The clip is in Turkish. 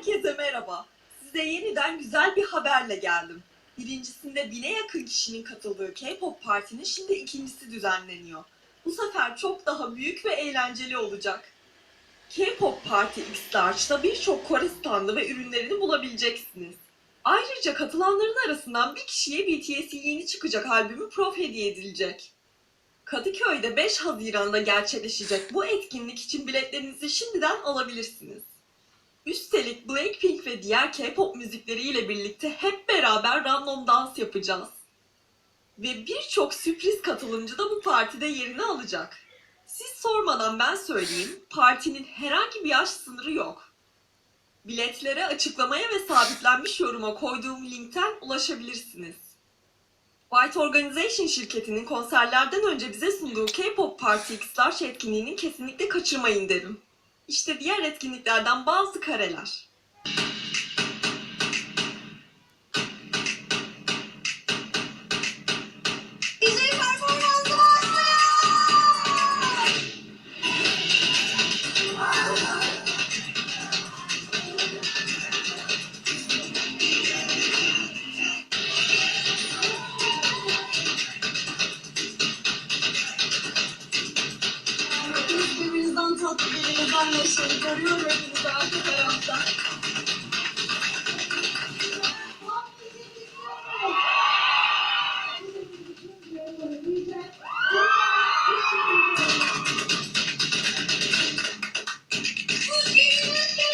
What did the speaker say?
Herkese merhaba. Size yeniden güzel bir haberle geldim. Birincisinde bine yakın kişinin katıldığı K-pop partinin şimdi ikincisi düzenleniyor. Bu sefer çok daha büyük ve eğlenceli olacak. K-pop Parti X-Large'da birçok Kore standı ve ürünlerini bulabileceksiniz. Ayrıca katılanların arasından bir kişiye BTS'in yeni çıkacak albümü Prof hediye edilecek. Kadıköy'de 5 Haziran'da gerçekleşecek bu etkinlik için biletlerinizi şimdiden alabilirsiniz. Üstelik Blackpink ve diğer K-pop müzikleriyle birlikte hep beraber random dans yapacağız. Ve birçok sürpriz katılımcı da bu partide yerini alacak. Siz sormadan ben söyleyeyim, partinin herhangi bir yaş sınırı yok. Biletlere açıklamaya ve sabitlenmiş yoruma koyduğum linkten ulaşabilirsiniz. White Organization şirketinin konserlerden önce bize sunduğu K-pop Party X Large etkinliğini kesinlikle kaçırmayın derim. İşte diğer etkinliklerden bazı kareler. Son tatlı bir insan neşeyi görüyor hepinizi arka tarafta.